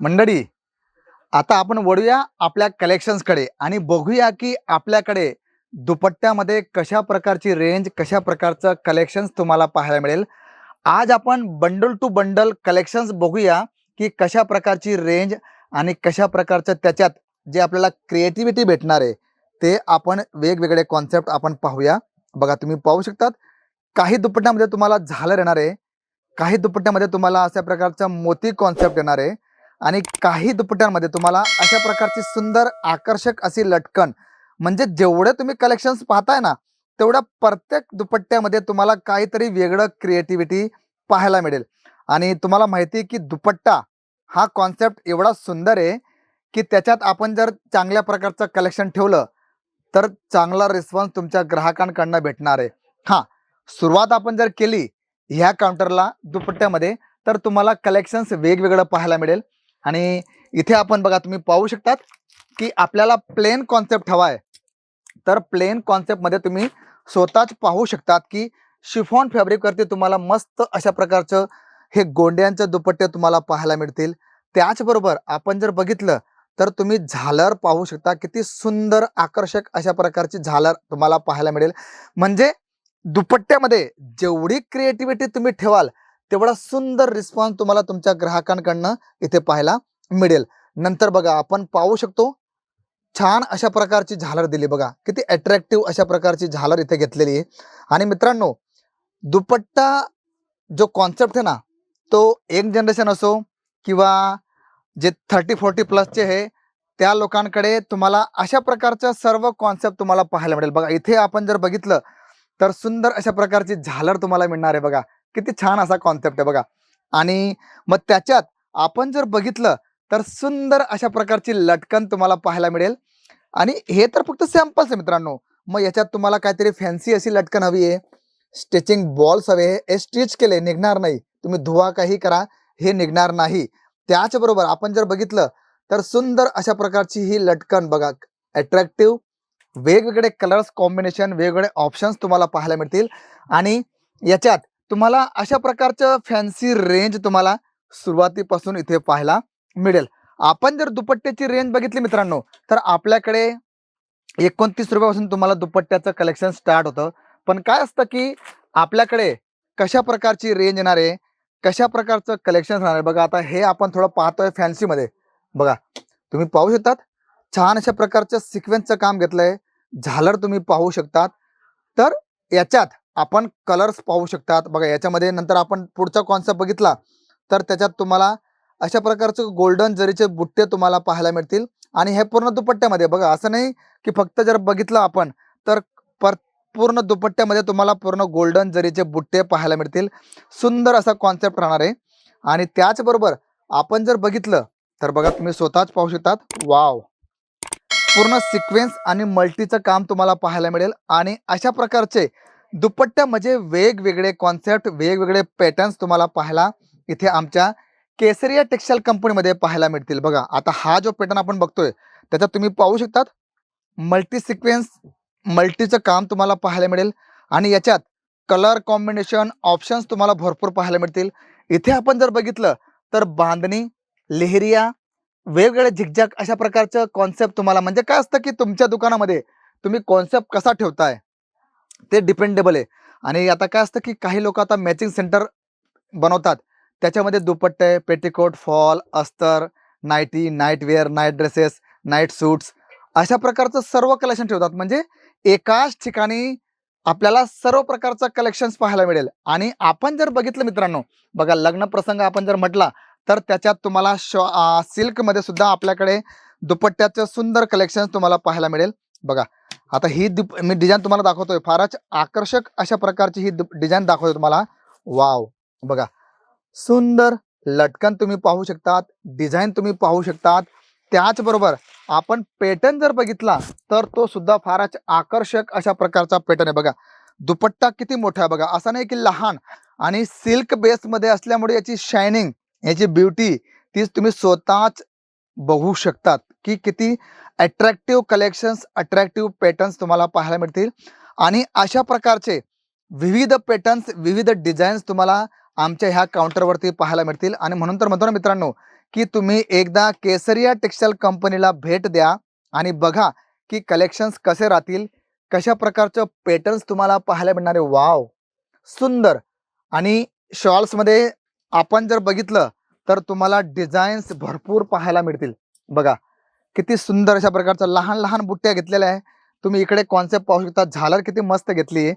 मंडळी आता आपण वळूया आपल्या कलेक्शन्सकडे आणि बघूया की आपल्याकडे दुपट्ट्यामध्ये कशा प्रकारची रेंज कशा प्रकारचं कलेक्शन्स तुम्हाला पाहायला मिळेल. आज आपण बंडल टू बंडल कलेक्शन्स बघूया की कशा प्रकारची रेंज आणि कशा प्रकारचं त्याच्यात जे आपल्याला क्रिएटिव्हिटी भेटणार आहे ते आपण वेगवेगळे कॉन्सेप्ट आपण पाहूया. बघा तुम्ही पाहू शकतात काही दुपट्ट्यामध्ये तुम्हाला झालर येणार आहे काही दुपट्ट्यामध्ये तुम्हाला अशा प्रकारचा मोती कॉन्सेप्ट येणार आहे. आणि काही दुपट्ट्यांमध्ये तुम्हाला अशा प्रकारची सुंदर आकर्षक अशी लटकन. म्हणजे जेवढे तुम्ही कलेक्शन्स पाहताय ना तेवढ्या प्रत्येक दुपट्ट्यामध्ये तुम्हाला काहीतरी वेगळं क्रिएटिव्हिटी पाहायला मिळेल. आणि तुम्हाला माहिती आहे की दुपट्टा हा कॉन्सेप्ट एवढा सुंदर आहे की त्याच्यात आपण जर चांगल्या प्रकारचं कलेक्शन ठेवलं तर चांगला रिस्पॉन्स तुमच्या ग्राहकांकडनं भेटणार आहे. हां सुरुवात आपण जर केली ह्या काउंटरला दुपट्ट्यामध्ये तर तुम्हाला कलेक्शन्स वेगवेगळं पाहायला मिळेल. आणि इथे आपण बघा तुम्ही पाहू शकतात की आपल्याला प्लेन कॉन्सेप्ट हवा आहे तर प्लेन कॉन्सेप्टमध्ये तुम्ही स्वतःच पाहू शकतात की शिफॉन फॅब्रिकवरती तुम्हाला मस्त अशा प्रकारचं हे गोंड्यांचं दुपट्टे तुम्हाला पाहायला मिळतील. त्याचबरोबर आपण जर बघितलं तर तुम्ही झालर पाहू शकता किती सुंदर आकर्षक अशा प्रकारची झालर तुम्हाला पाहायला मिळेल. म्हणजे दुपट्ट्यामध्ये जेवढी क्रिएटिव्हिटी तुम्ही ठेवाल तेवढा सुंदर रिस्पॉन्स तुम्हाला तुमच्या ग्राहकांकडनं इथे पाहायला मिळेल. नंतर बघा आपण पाहू शकतो छान अशा प्रकारची झालर दिली बघा. किती अट्रॅक्टिव्ह अशा प्रकारची झालर इथे घेतलेली आहे. आणि मित्रांनो दुपट्टा जो कॉन्सेप्ट आहे ना तो एक जनरेशन असो किंवा जे थर्टी फोर्टी प्लसचे आहे त्या लोकांकडे तुम्हाला अशा प्रकारच्या सर्व कॉन्सेप्ट तुम्हाला पाहायला मिळेल. बघा इथे आपण जर बघितलं तर सुंदर अशा प्रकारची झालर तुम्हाला मिळणार आहे बघा. किती छान असा कॉन्सेप्ट आहे बघा. आणि मग त्याच्यात आपण जर बघितलं तर सुंदर अशा प्रकारची लटकन तुम्हाला पाहायला मिळेल. आणि हे तर फक्त सॅम्पल्स आहे मित्रांनो. मग याच्यात तुम्हाला काहीतरी फॅन्सी अशी लटकन हवी आहे. स्टिचिंग बॉल्स हवे हे स्टिच केले निघणार नाही. तुम्ही धुवा काही करा हे निघणार नाही. त्याचबरोबर आपण जर बघितलं तर सुंदर अशा प्रकारची ही लटकन बघा. अट्रॅक्टिव्ह वेगवेगळे कलर्स कॉम्बिनेशन वेगवेगळे ऑप्शन्स तुम्हाला पाहायला मिळतील. आणि याच्यात तुम्हाला अशा प्रकारचं फॅन्सी रेंज तुम्हाला सुरुवातीपासून इथे पाहायला मिळेल. आपण जर दुपट्ट्याची रेंज बघितली मित्रांनो तर आपल्याकडे एकोणतीस रुपयापासून तुम्हाला दुपट्ट्याचं कलेक्शन स्टार्ट होतं. पण काय असतं की आपल्याकडे कशा प्रकारची रेंज येणार आहे कशा प्रकारचं कलेक्शन राहणार आहे? बघा आता हे आपण थोडं पाहतोय फॅन्सीमध्ये बघा तुम्ही पाहू शकतात छान अशा प्रकारचं सिक्वेन्सचं काम घेतलंय. झालर तुम्ही पाहू शकतात. तर याच्यात आपण कलर्स पाहू शकतात. बघा याच्यामध्ये नंतर आपण पुढचा कॉन्सेप्ट बघितला. तर त्याच्यात तुम्हाला अशा प्रकारचं गोल्डन जरीचे बुट्टे तुम्हाला पाहायला मिळतील. आणि हे पूर्ण दुपट्ट्यामध्ये बघा असं नाही की फक्त जर बघितलं आपण तर पर पूर्ण दुपट्ट्यामध्ये तुम्हाला पूर्ण गोल्डन जरीचे बुट्टे पाहायला मिळतील. सुंदर असा कॉन्सेप्ट राहणार आहे. आणि त्याचबरोबर आपण जर बघितलं तर बघा तुम्ही स्वतःच पाहू शकतात. वाव पूर्ण सिक्वेन्स आणि मल्टीचं काम तुम्हाला पाहायला मिळेल. आणि अशा प्रकारचे दुपट्ट्यामध्ये म्हणजे वेगवेगळे कॉन्सेप्ट वेगवेगळे पॅटर्न्स तुम्हाला पाहायला इथे आमच्या केसरिया टेक्सटाईल कंपनीमध्ये पाहायला मिळतील. बघा आता हा जो पॅटर्न आपण बघतोय त्याच्यात तुम्ही पाहू शकतात मल्टी सिक्वेन्स मल्टीचं काम तुम्हाला पाहायला मिळेल आणि याच्यात कलर कॉम्बिनेशन ऑप्शन्स तुम्हाला भरपूर पाहायला मिळतील. इथे आपण जर बघितलं तर बांधणी लेहरिया वेगवेगळे झिकझॅक अशा प्रकारचं कॉन्सेप्ट तुम्हाला म्हणजे काय असतं की तुमच्या दुकानामध्ये तुम्ही कॉन्सेप्ट कसा ठेवताय? ते डिपेंडेबल आहे. आणि आता काय असतं की काही लोक आता मॅचिंग सेंटर बनवतात. त्याच्यामध्ये दुपट्टे पेटीकोट फॉल अस्तर nighty nightwear night dresses night suits अशा प्रकारचं सर्व कलेक्शन ठेवतात. म्हणजे एकाच ठिकाणी आपल्याला सर्व प्रकारचं कलेक्शन्स पाहायला मिळेल. आणि आपण जर बघितलं मित्रांनो बघा लग्न प्रसंग आपण जर म्हटला तर त्याच्यात तुम्हाला शॉ सिल्कमध्ये सुद्धा आपल्याकडे दुपट्ट्याचं सुंदर कलेक्शन तुम्हाला पाहायला मिळेल. बघा आता ही दि मी डिझाईन तुम्हाला दाखवतोय. फारच आकर्षक अशा प्रकारची ही डिझाईन दाखवतोय तुम्हाला. वाव बघा. सुंदर लटकन तुम्ही पाहू शकतात. डिझाईन तुम्ही पाहू शकतात. त्याचबरोबर आपण पॅटर्न जर बघितला तर तो सुद्धा फारच आकर्षक अशा प्रकारचा पॅटर्न आहे. बघा. दुपट्टा किती मोठा आहे बघा. असा नाही की लहान. आणि सिल्क बेसमध्ये असल्यामुळे याची शायनिंग याची ब्युटी तीच तुम्ही स्वतःच बघू शकतात. की किती अट्रॅक्टिव्ह कलेक्शन्स अट्रॅक्टिव्ह पॅटर्न्स तुम्हाला पाहायला मिळतील. आणि अशा प्रकारचे विविध पॅटर्न्स विविध डिझाईन्स तुम्हाला आमच्या ह्या काउंटरवरती पाहायला मिळतील. आणि म्हणून तर म्हणतो ना मित्रांनो की तुम्ही एकदा केसरिया टेक्सटाईल कंपनीला भेट द्या आणि बघा की कलेक्शन्स कसे राहतील कशा प्रकारचं पॅटर्न्स तुम्हाला पाहायला मिळणारे वाव सुंदर! आणि शॉल्समध्ये आपण जर बघितलं तर तुम्हाला डिझाईन्स भरपूर पाहायला मिळतील. बघा किती सुंदर अशा प्रकारच्या लहान लहान बुट्ट्या घेतलेल्या आहे. तुम्ही इकडे कॉन्सेप्ट पाहू शकता. झालर किती मस्त घेतली आहे.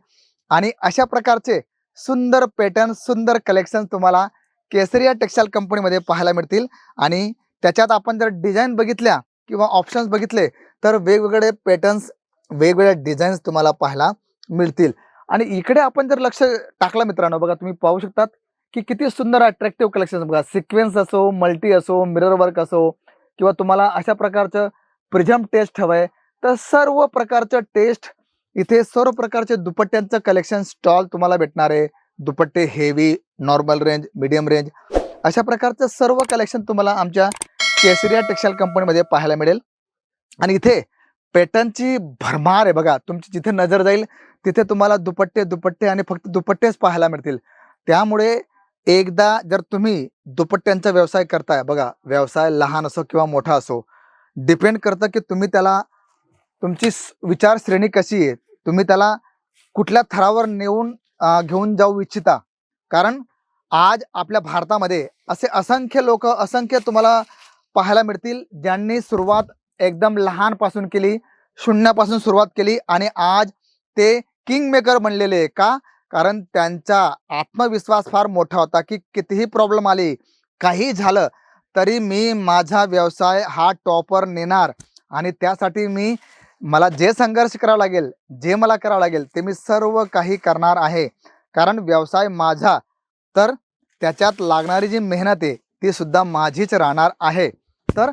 आणि अशा प्रकारचे सुंदर पॅटर्न सुंदर कलेक्शन तुम्हाला केसरिया टेक्सटाईल कंपनीमध्ये पाहायला मिळतील. आणि त्याच्यात आपण जर डिझाईन बघितल्या किंवा ऑप्शन्स बघितले तर वेगवेगळे पॅटर्न्स वेगवेगळ्या डिझाईन्स तुम्हाला पाहायला मिळतील. आणि इकडे आपण जर लक्ष टाकलं मित्रांनो बघा तुम्ही पाहू शकतात की किती सुंदर अट्रॅक्टिव्ह कलेक्शन बघा. सिक्वेन्स असो मल्टी असो मिरर वर्क असो किंवा तुम्हाला अशा प्रकारचं प्रिझम टेस्ट हवंय तर सर्व प्रकारचं टेस्ट इथे सर्व प्रकारचे दुपट्ट्यांचं कलेक्शन स्टॉल तुम्हाला भेटणार आहे. दुपट्टे heavy normal range medium range अशा प्रकारचं सर्व कलेक्शन तुम्हाला आमच्या केसरिया टेक्सटाईल कंपनीमध्ये पाहायला मिळेल. आणि इथे पॅटर्नची भरमार आहे बघा तुमची जिथे नजर जाईल तिथे तुम्हाला दुपट्टे दुपट्टे आणि फक्त दुपट्टेच पाहायला मिळतील. त्यामुळे एकदा जर तुम्ही दुपट्ट्यांचा व्यवसाय करताय बघा व्यवसाय लहान असो किंवा मोठा असो डिपेंड करतं की तुम्ही त्याला तुमची विचार श्रेणी कशी आहे तुम्ही त्याला कुठल्या थरावर नेऊन घेऊन जाऊ इच्छिता कारण आज आपल्या भारतामध्ये असे असंख्य लोक असंख्य तुम्हाला पाहायला मिळतील ज्यांनी सुरुवात एकदम लहानपासून केली शून्यापासून सुरुवात केली आणि आज ते किंग मेकर बनलेले आहे. का कारण त्यांचा आत्मविश्वास फार मोठा होता की कितीही प्रॉब्लेम आली काही झालं तरी मी माझा व्यवसाय हा टॉपर नेणार. आणि त्यासाठी मी मला जे संघर्ष करावा लागेल जे मला करावं लागेल ते मी सर्व काही करणार आहे. कारण व्यवसाय माझा तर त्याच्यात लागणारी जी मेहनत आहे ती सुद्धा माझीच राहणार आहे. तर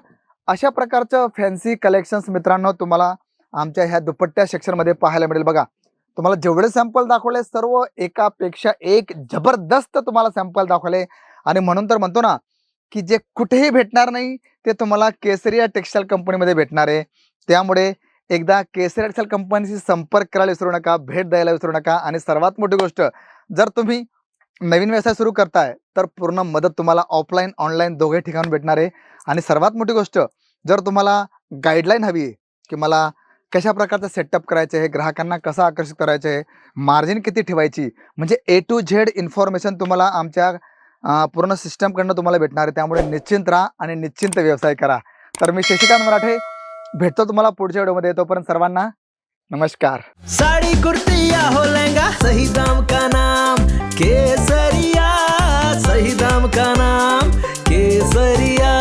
अशा प्रकारचं फॅन्सी कलेक्शन्स मित्रांनो तुम्हाला आमच्या ह्या दुपट्ट्या सेक्शनमध्ये पाहायला मिळेल. बघा तुम्हाला जेवढे सॅम्पल दाखवले सर्व एकापेक्षा एक जबरदस्त तुम्हाला सॅम्पल दाखवले. आणि म्हणून तर म्हणतो ना की जे कुठेही भेटणार नाही ते तुम्हाला केसरिया टेक्सटाईल कंपनीमध्ये भेटणार आहे. त्यामुळे एकदा केसरिया टेक्सटाईल कंपनीशी संपर्क करायला विसरू नका भेट द्यायला विसरू नका. आणि सर्वात मोठी गोष्ट जर तुम्ही नवीन व्यवसाय सुरू करताय तर पूर्ण मदत तुम्हाला ऑफलाईन ऑनलाईन दोघे ठिकाणी भेटणार आहे. आणि सर्वात मोठी गोष्ट जर तुम्हाला गाईडलाईन हवी आहे की मला कशा प्रकारचं सेटअप करायचं आहे ग्राहकांना कसं आकर्षित करायचं आहे मार्जिन किती ठेवायची? म्हणजे ए टू झेड इन्फॉर्मेशन तुम्हाला आमच्या पूर्ण सिस्टमकडनं तुम्हाला भेटणार आहे. त्यामुळे निश्चिंत राहा आणि निश्चिंत व्यवसाय करा. तर मी शशिकांत मराठे भेटतो तुम्हाला पुढच्या व्हिडिओमध्ये. तोपर्यंत सर्वांना नमस्कार. साड़ी कुर्ती हो लहंगा सही दाम का नाम? केसरिया सही दाम का नाम? केसरिया